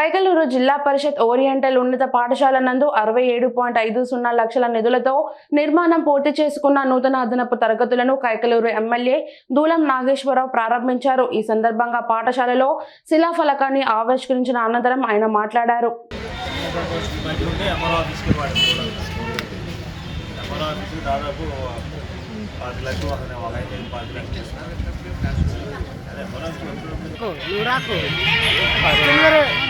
కైకలూరు జిల్లా పరిషత్ ఓరియంటల్ ఉన్నత పాఠశాల నందు అరవై ఏడు పాయింట్ ఐదు సున్నా లక్షల నిధులతో నిర్మాణం పూర్తి చేసుకున్న నూతన అదనపు తరగతులను కైకలూరు ఎమ్మెల్యే దూలం నాగేశ్వరరావు ప్రారంభించారు. ఈ సందర్భంగా పాఠశాలలో శిలాఫలకాన్ని ఆవిష్కరించిన అనంతరం ఆయన మాట్లాడారు. దాదాపు పాతి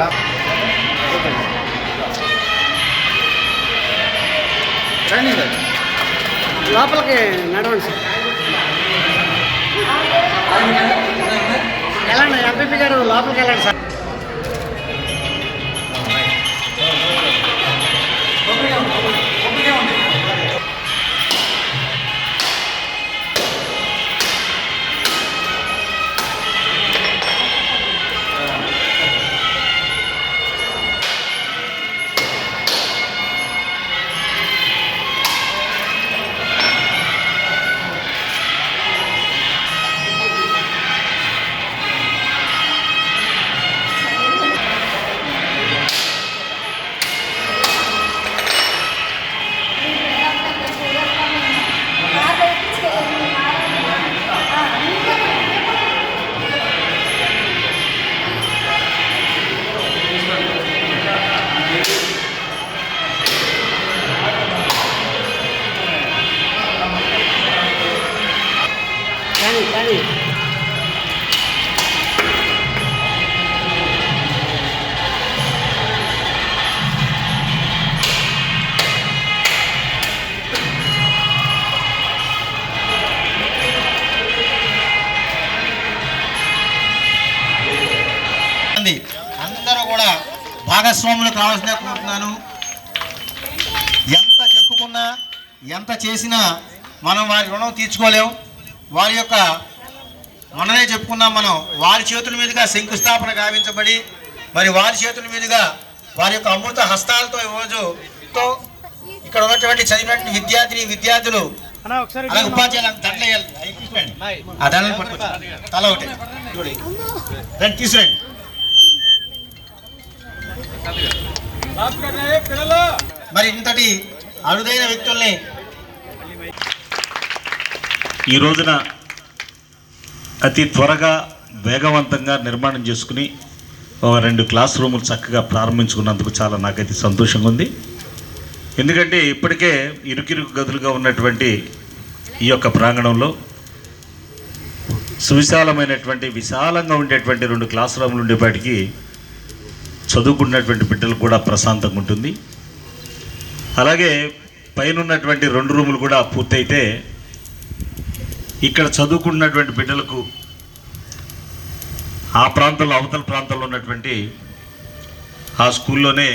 ఆఫీస్కి ఎప్పుడు ఉంటుంది? శ్యామ్ గారు రండి లోపలికి నడవండి సార్ వెళ్ళండి ఎంపీపీ గారు లోపలికి వెళ్ళండి సార్ కూడా భాగస్వాములు కావాల్సిన కోరుతున్నాను. ఎంత చెప్పుకున్నా ఎంత చేసినా మనం వారి రుణం తీర్చుకోలేం. వారి యొక్క మనమే చెప్పుకున్నాం మనం వారి చేతుల మీదుగా శంకుస్థాపన గావించబడి మరి వారి చేతుల మీదుగా వారి యొక్క అమృత హస్తాలతో ఈరోజు ఇక్కడ ఉన్నటువంటి చదివినటువంటి విద్యార్థిని విద్యార్థులు అలాగే ఉపాధ్యాయులు దండలు వేయాలి. తల ఒకటి. రండి తీసుకురండి. మరి ఇంతటి అరుదైన వ్యక్తుల్ని ఈ రోజున అతి త్వరగా వేగవంతంగా నిర్మాణం చేసుకుని ఒక రెండు క్లాస్ రూములు చక్కగా ప్రారంభించుకున్నందుకు చాలా నాకైతే సంతోషంగా ఉంది. ఎందుకంటే ఇప్పటికే ఇరుకిరుకు గదులుగా ఉన్నటువంటి ఈ యొక్క ప్రాంగణంలో సువిశాలమైనటువంటి విశాలంగా ఉండేటువంటి రెండు క్లాస్ రూములు ఉండేపాటికి చదువుకున్నటువంటి బిడ్డలు కూడా ప్రశాంతంగా ఉంటుంది. అలాగే పైన ఉన్నటువంటి రెండు రూములు కూడా పూర్తయితే ఇక్కడ చదువుకున్నటువంటి బిడ్డలకు ఆ ప్రాంతంలో అవతల ప్రాంతంలో ఉన్నటువంటి ఆ స్కూల్లోనే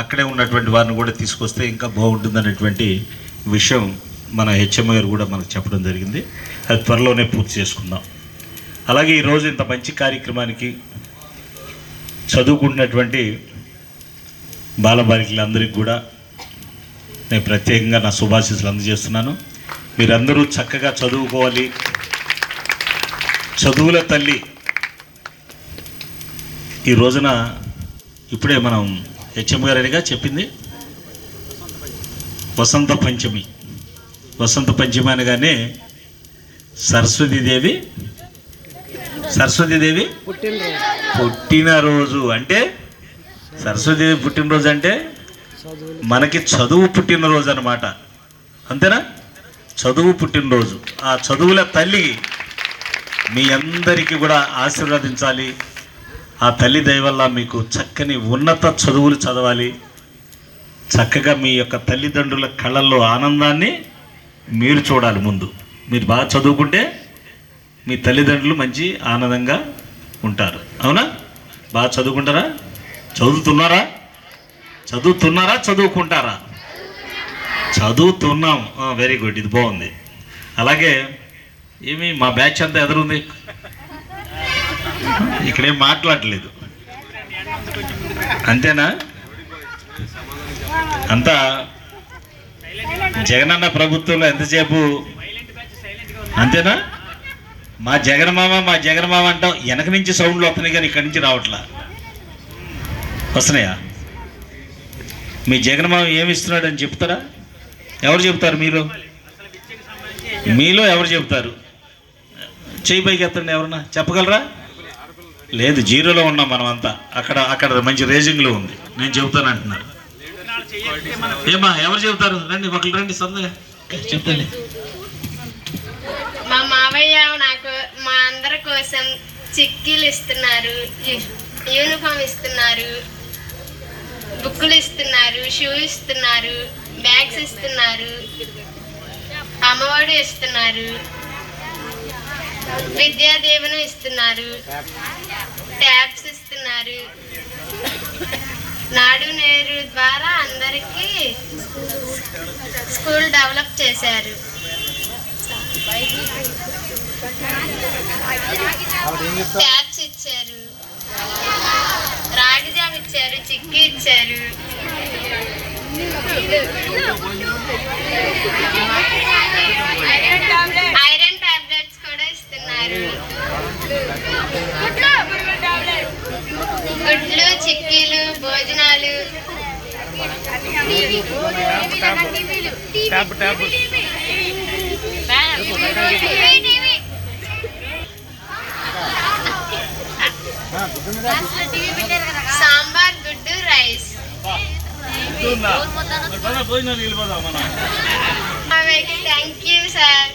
అక్కడే ఉన్నటువంటి వారిని కూడా తీసుకొస్తే ఇంకా బాగుంటుందనేటువంటి విషయం మన హెచ్ఎంఐ గారు కూడా మనకు చెప్పడం జరిగింది. అది త్వరలోనే పూర్తి చేసుకుందాం. అలాగే ఈరోజు ఇంత మంచి కార్యక్రమానికి చదువుకుంటున్నటువంటి బాలబాలికలందరికీ కూడా నేను ప్రత్యేకంగా నా శుభాశీస్సులు అందజేస్తున్నాను. మీరందరూ చక్కగా చదువుకోవాలి. చదువుల తల్లి. ఈ రోజున ఇప్పుడే మనం హెచ్ఎం గారిగా చెప్పింది. వసంత పంచమి. వసంత పంచమి అనగానే సరస్వతీదేవి సరస్వతీదేవి పుట్టినరోజు. అంటే సరస్వతీదేవి పుట్టినరోజు అంటే మనకి చదువు పుట్టినరోజు అనమాట అంతేనా? చదువు పుట్టినరోజు. ఆ చదువుల తల్లి మీ అందరికీ కూడా ఆశీర్వదించాలి. ఆ తల్లి దయ వల్ల మీకు చక్కని ఉన్నత చదువులు చదవాలి. చక్కగా మీ యొక్క తల్లిదండ్రుల కళ్ళల్లో ఆనందాన్ని మీరు చూడాలి ముందు. మీరు బాగా చదువుకుంటే మీ తల్లిదండ్రులు మంచి ఆనందంగా ఉంటారు. అవునా? బాగా చదువుకుంటారా? చదువుతున్నారా? చదువుతున్నారా? చదువుకుంటారా? చదువుతున్నాం. వెరీ గుడ్ ఇది బాగుంది. అలాగే ఏమి మా బ్యాచ్ అంతా ఎదురుంది? ఇక్కడేం మాట్లాడలేదు. అంతేనా? అంతా జగనన్న ప్రభుత్వంలో ఎంతసేపు? అంతేనా? మా జగన్మామ మా జగన్మామ అంటాం వెనక నుంచి సౌండ్లు వస్తున్నాయి కానీ ఇక్కడి నుంచి రావట్లా. వస్తున్నాయా? మీ జగన్మామ ఏమి ఇస్తున్నాడు అని చెప్తారా? ఎవరు చెప్తారు మీలో? మీలో ఎవరు చెప్తారు? చేయి పైకి ఎత్తండి ఎవరన్నా చెప్పగలరా? లేదు జీరోలో ఉన్నాం మనం అంతా అక్కడ అక్కడ మంచి రేజింగ్లో ఉంది. నేను చెబుతాను అంటున్నారు. ఏమా ఎవరు చెబుతారు రండి ఒకళ్ళు రండి సరదాగా. చెప్తాను మా మావయ్య అందరి కోసం చిక్కీలు ఇస్తున్నారు యూనిఫామ్ ఇస్తున్నారు బుక్కులు ఇస్తున్నారు షూ ఇస్తున్నారు బ్యాగ్స్ ఇస్తున్నారు అమ్మఒడి ఇస్తున్నారు విద్యా దీవెన ఇస్తున్నారు ట్యాబ్స్ ఇస్తున్నారు. నాడు నేరు ద్వారా అందరికీ స్కూల్ డెవలప్ చేశారు. ట్యాబ్స్ ఇచ్చారు. రాగి జామ్ ఇచ్చారు చిక్కీ ఇచ్చారు. ఐరన్ టాబ్లెట్స్ కూడా ఇస్తున్నారు. గుడ్లు చిక్కీలు భోజనాలు. టీవీ. సాంబార్ గుడ్డు రైస్. Thank you sir